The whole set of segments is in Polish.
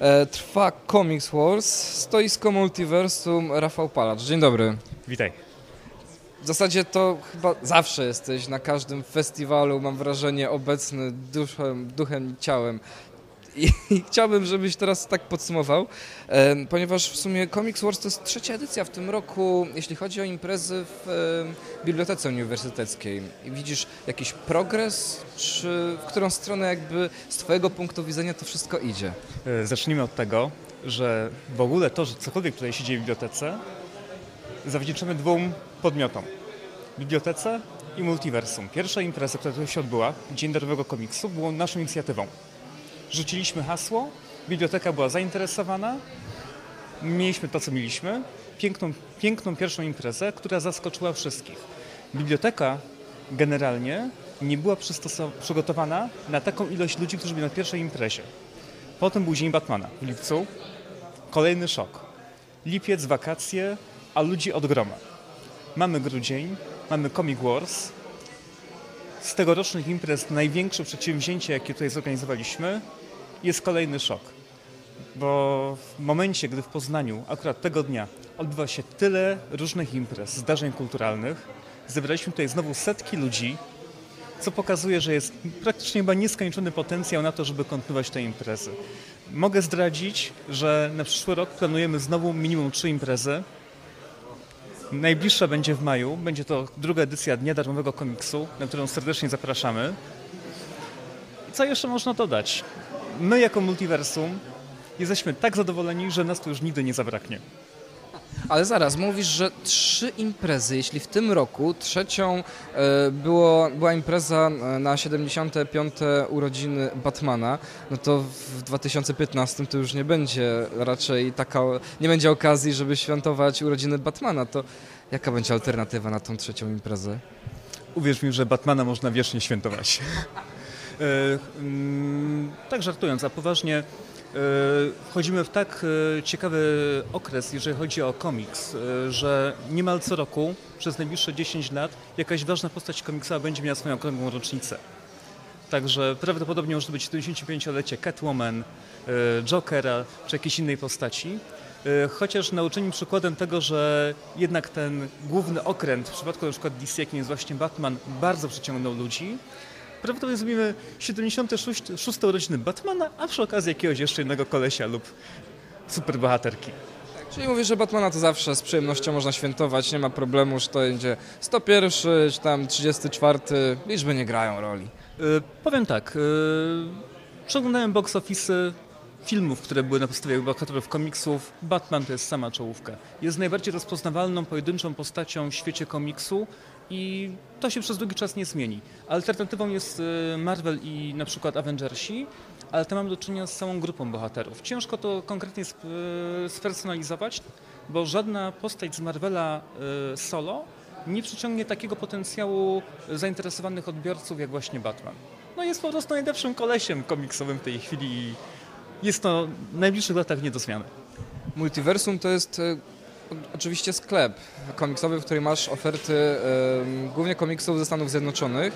E, Trwa Comics Wars, stoisko Multiversum, Rafał Palacz. Dzień dobry. Witaj. W zasadzie to chyba zawsze jesteś na każdym festiwalu, mam wrażenie, obecny duchem, duchem i ciałem. I, I chciałbym, żebyś teraz tak podsumował, ponieważ w sumie Comics Wars to jest trzecia edycja w tym roku, jeśli chodzi o imprezy w Bibliotece Uniwersyteckiej. Widzisz jakiś progres, czy w którą stronę jakby z Twojego punktu widzenia to wszystko idzie? E, Zacznijmy od tego, że w ogóle to, że cokolwiek tutaj się dzieje w bibliotece, zawdzięczamy dwóm podmiotom. Bibliotece i Multiversum. Pierwsza impreza, która tutaj się odbyła, Dzień Darowego Komiksu, była naszą inicjatywą. Rzuciliśmy hasło, biblioteka była zainteresowana, mieliśmy to, co mieliśmy, piękną, piękną pierwszą imprezę, która zaskoczyła wszystkich. Biblioteka generalnie nie była przygotowana na taką ilość ludzi, którzy byli na pierwszej imprezie. Potem był Dzień Batmana w lipcu. Kolejny szok. Lipiec, wakacje, a ludzi od groma. Mamy grudzień, mamy Comic Wars. Z tegorocznych imprez największe przedsięwzięcie, jakie tutaj zorganizowaliśmy, jest kolejny szok. Bo w momencie, gdy w Poznaniu akurat tego dnia odbywa się tyle różnych imprez, zdarzeń kulturalnych, zebraliśmy tutaj znowu setki ludzi, co pokazuje, że jest praktycznie chyba nieskończony potencjał na to, żeby kontynuować te imprezy. Mogę zdradzić, że na przyszły rok planujemy znowu minimum trzy imprezy. Najbliższa będzie w maju, będzie to druga edycja Dnia Darmowego Komiksu, na którą serdecznie zapraszamy. I co jeszcze można dodać? My jako Multiversum jesteśmy tak zadowoleni, że nas tu już nigdy nie zabraknie. Ale zaraz, mówisz, że trzy imprezy, jeśli w tym roku trzecią e, było, była impreza e, na 75. urodziny Batmana, no to w 2015 to już nie będzie raczej taka, nie będzie okazji, żeby świętować urodziny Batmana, to jaka będzie alternatywa na tą trzecią imprezę? Uwierz mi, że Batmana można wiecznie świętować. E, mm, tak żartując, a poważnie, e, wchodzimy w tak e, ciekawy okres, jeżeli chodzi o komiks, że niemal co roku, przez najbliższe 10 lat, jakaś ważna postać komiksowa będzie miała swoją okrągłą rocznicę. Także prawdopodobnie może być 75-lecie Catwoman, Jokera czy jakiejś innej postaci. Chociaż nauczeniem przykładem tego, że jednak ten główny okręt, w przypadku przykład DC, jakim jest właśnie Batman, bardzo przyciągnął ludzi, prawdopodobnie zrobimy 76. szóste urodziny Batmana, a przy okazji jakiegoś jeszcze innego kolesia lub superbohaterki. Czyli mówisz, że Batmana to zawsze z przyjemnością można świętować, nie ma problemu, że to będzie 101 czy tam 34, liczby nie grają roli. E, Powiem tak, e, przeglądałem box office'y filmów, które były na podstawie bohaterów komiksów. Batman to jest sama czołówka. Jest najbardziej rozpoznawalną, pojedynczą postacią w świecie komiksu i to się przez długi czas nie zmieni. Alternatywą jest e, Marvel i na przykład Avengersi, ale tam mamy do czynienia z całą grupą bohaterów. Ciężko to konkretnie e, spersonalizować, bo żadna postać z Marvela e, solo nie przyciągnie takiego potencjału zainteresowanych odbiorców jak właśnie Batman. No jest po prostu najlepszym kolesiem komiksowym w tej chwili i jest to w najbliższych latach nie do zmiany. Multiversum to jest oczywiście sklep komiksowy, w którym masz oferty głównie komiksów ze Stanów Zjednoczonych,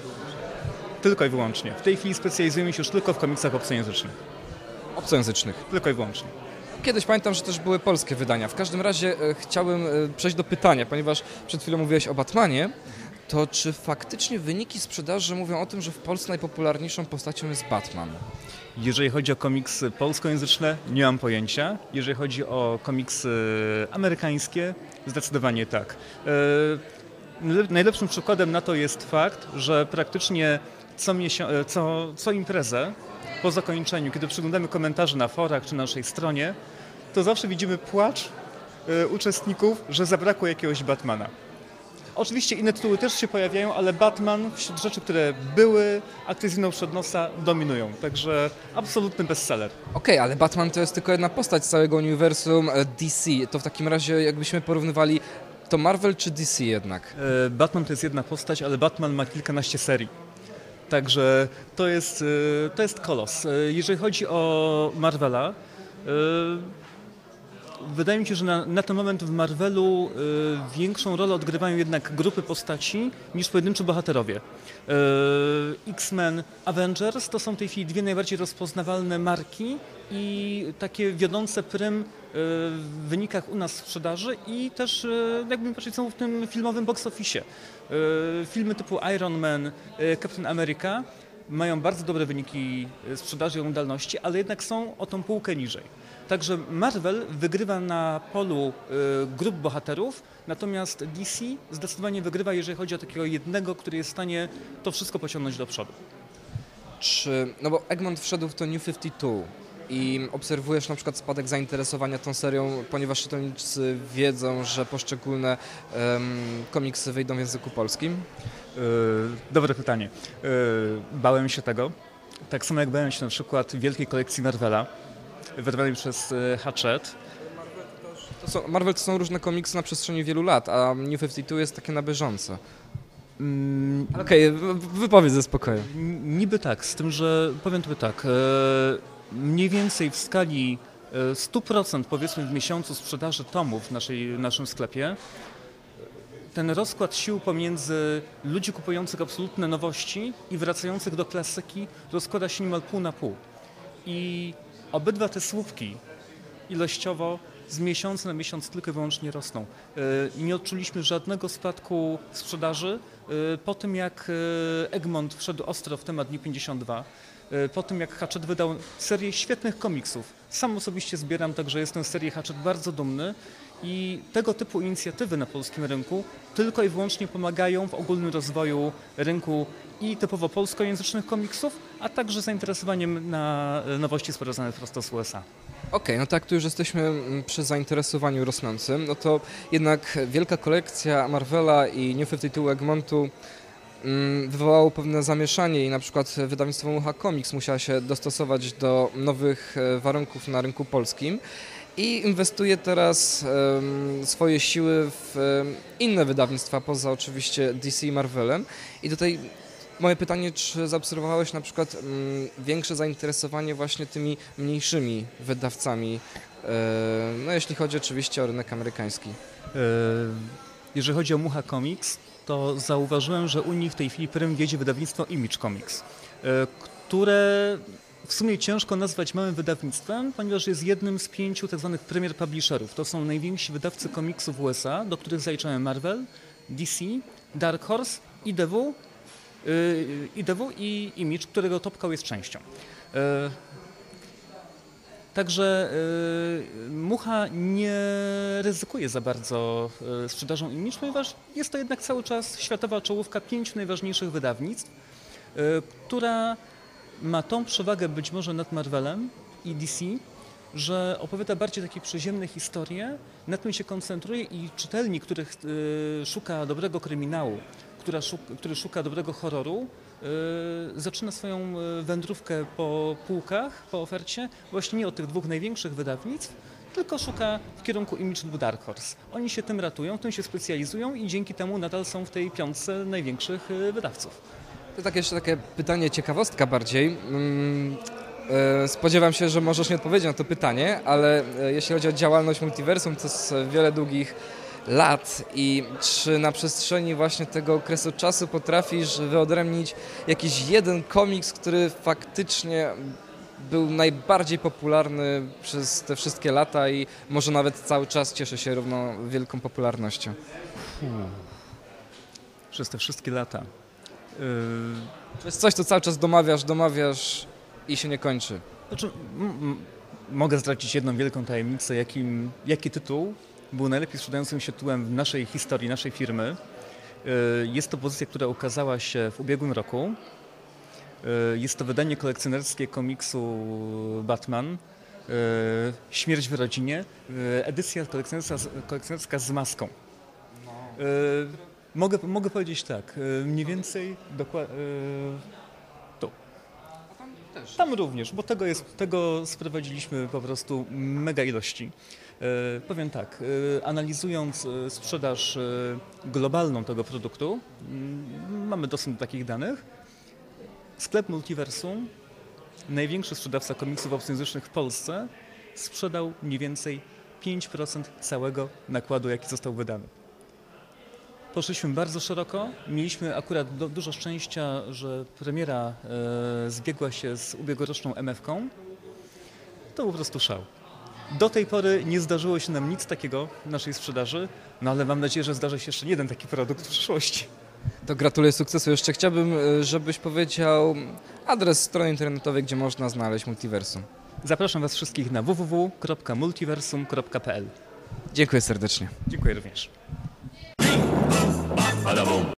Tylko i wyłącznie. W tej chwili specjalizujemy się już tylko w komiksach obcojęzycznych. obcojęzycznych. Tylko i wyłącznie. Kiedyś pamiętam, że też były polskie wydania. W każdym razie e, chciałbym e, przejść do pytania, ponieważ przed chwilą mówiłeś o Batmanie. To czy faktycznie wyniki sprzedaży mówią o tym, że w Polsce najpopularniejszą postacią jest Batman? Jeżeli chodzi o komiksy polskojęzyczne, nie mam pojęcia. Jeżeli chodzi o komiksy amerykańskie, zdecydowanie tak. E, najlep- Najlepszym przykładem na to jest fakt, że praktycznie co, e, co, co imprezę po zakończeniu, kiedy przeglądamy komentarze na forach czy na naszej stronie, to zawsze widzimy płacz e, uczestników, że zabrakło jakiegoś Batmana. Oczywiście inne tytuły też się pojawiają, ale Batman wśród rzeczy, które były akcyzyjną przed nosa, dominują. Także absolutny bestseller. Okej, ale Batman to jest tylko jedna postać z całego uniwersum e, DC. To w takim razie jakbyśmy porównywali to Marvel czy DC jednak? E, Batman to jest jedna postać, ale Batman ma kilkanaście serii. Także to jest, e, to jest kolos. Jeżeli chodzi o Marvela, wydaje mi się, że na, na ten moment w Marvelu y, większą rolę odgrywają jednak grupy postaci niż pojedynczy bohaterowie. Y, X-Men, Avengers to są w tej chwili dwie najbardziej rozpoznawalne marki i takie wiodące prym y, w wynikach u nas sprzedaży i też y, jakby patrzeć są w tym filmowym box office. Y, Filmy typu Iron Man, Captain America mają bardzo dobre wyniki sprzedaży i oglądalności, ale jednak są o tą półkę niżej. Także Marvel wygrywa na polu y, grup bohaterów, natomiast DC zdecydowanie wygrywa, jeżeli chodzi o takiego jednego, który jest w stanie to wszystko pociągnąć do przodu. Czy, no bo Egmont wszedł w to New 52 i obserwujesz na przykład spadek zainteresowania tą serią, ponieważ czytelnicy wiedzą, że poszczególne komiksy wyjdą w języku polskim? Y, Dobre pytanie. Y, Bałem się tego. Tak samo jak bałem się na przykład wielkiej kolekcji Marvela, wydawanej przez y, Hachette. To są, Marvel to są różne komiksy na przestrzeni wielu lat, a New 52 jest takie na bieżąco. Mm, Okej, wy- wypowiedz ze spokojem. Niby tak, z tym, że powiem tobie tak, e, mniej więcej w skali e, 100% powiedzmy w miesiącu sprzedaży tomów w naszej, w naszym sklepie, ten rozkład sił pomiędzy ludzi kupujących absolutne nowości i wracających do klasyki rozkłada się niemal pół na pół. I obydwa te słupki ilościowo z miesiąca na miesiąc tylko i wyłącznie rosną. E, nie odczuliśmy żadnego spadku sprzedaży e, po tym, jak e, Egmont wszedł ostro w temat Dni 52. e, Po tym, jak Hatchet wydał serię świetnych komiksów. Sam osobiście zbieram, także jestem z serii Hatchet bardzo dumny i tego typu inicjatywy na polskim rynku tylko i wyłącznie pomagają w ogólnym rozwoju rynku i typowo polskojęzycznych komiksów, a także zainteresowaniem na e, nowości sprowadzanych prosto z USA. Okej, no tak, tu już jesteśmy mm, przy zainteresowaniu rosnącym, no to jednak wielka kolekcja Marvela i New 52 Egmontu mm, wywołało pewne zamieszanie i na przykład wydawnictwo Mucha Comics musiało się dostosować do nowych e, warunków na rynku polskim i inwestuje teraz em, swoje siły w em, inne wydawnictwa, poza oczywiście DC i Marvelem. I tutaj moje pytanie, czy zaobserwowałeś na przykład mm, większe zainteresowanie właśnie tymi mniejszymi wydawcami, e, no jeśli chodzi oczywiście o rynek amerykański. E, Jeżeli chodzi o Mucha Comics, to zauważyłem, że u nich w tej chwili prym wiedzie wydawnictwo Image Comics, e, które w sumie ciężko nazwać małym wydawnictwem, ponieważ jest jednym z pięciu tzw. premier publisherów. To są najwięksi wydawcy komiksów w USA, do których zaliczamy Marvel, DC, Dark Horse, IDW, y, IDW i Image, którego Topkał jest częścią. E, Także y, Mucha nie ryzykuje za bardzo y, sprzedażą image, ponieważ jest to jednak cały czas światowa czołówka pięciu najważniejszych wydawnictw, y, która ma tą przewagę być może nad Marvelem i DC, że opowiada bardziej takie przyziemne historie, na tym się koncentruje i czytelnik, który y, szuka dobrego kryminału, który szuka dobrego horroru, y, zaczyna swoją y, wędrówkę po półkach, po ofercie, właśnie nie od tych dwóch największych wydawnictw, tylko szuka w kierunku Image lub Dark Horse. Oni się tym ratują, tym się specjalizują i dzięki temu nadal są w tej piątce największych wydawców. To tak jeszcze takie pytanie, ciekawostka bardziej. Mm, e, Spodziewam się, że możesz nie odpowiedzieć na to pytanie, ale e, jeśli chodzi o działalność multiversum, to jest wiele długich lat i czy na przestrzeni właśnie tego okresu czasu potrafisz wyodrębnić jakiś jeden komiks, który faktycznie był najbardziej popularny przez te wszystkie lata i może nawet cały czas cieszy się równo wielką popularnością? Przez te wszystkie lata. To jest coś, co cały czas domawiasz, domawiasz i się nie kończy. Znaczy, mogę zdradzić jedną wielką tajemnicę, jakim, jaki tytuł był najlepiej sprzedającym się tytułem w naszej historii, naszej firmy. Y, Jest to pozycja, która ukazała się w ubiegłym roku. Y, Jest to wydanie kolekcjonerskie komiksu Batman. y, Śmierć w rodzinie. Edycja kolekcjonerska, z- kolekcjonerska z maską. Y, Mogę, mogę powiedzieć tak, y, mniej więcej dokładnie. Tam również, bo tego, jest, tego sprowadziliśmy po prostu mega ilości. E, powiem tak, e, analizując e, sprzedaż e, globalną tego produktu, mm, mamy dostęp do takich danych. Sklep Multiversum, największy sprzedawca komiksów obcojęzycznych w Polsce, sprzedał mniej więcej 5% całego nakładu, jaki został wydany. Poszliśmy bardzo szeroko. Mieliśmy akurat do, dużo szczęścia, że premiera e, zbiegła się z ubiegłoroczną MF-ką. To po prostu szał. Do tej pory nie zdarzyło się nam nic takiego w naszej sprzedaży, no ale mam nadzieję, że zdarzy się jeszcze jeden taki produkt w przyszłości. To gratuluję sukcesu. Jeszcze chciałbym, e, żebyś powiedział adres strony internetowej, gdzie można znaleźć Multiversum. Zapraszam Was wszystkich na www.multiversum.pl. Dziękuję serdecznie. Dziękuję również. Badabum.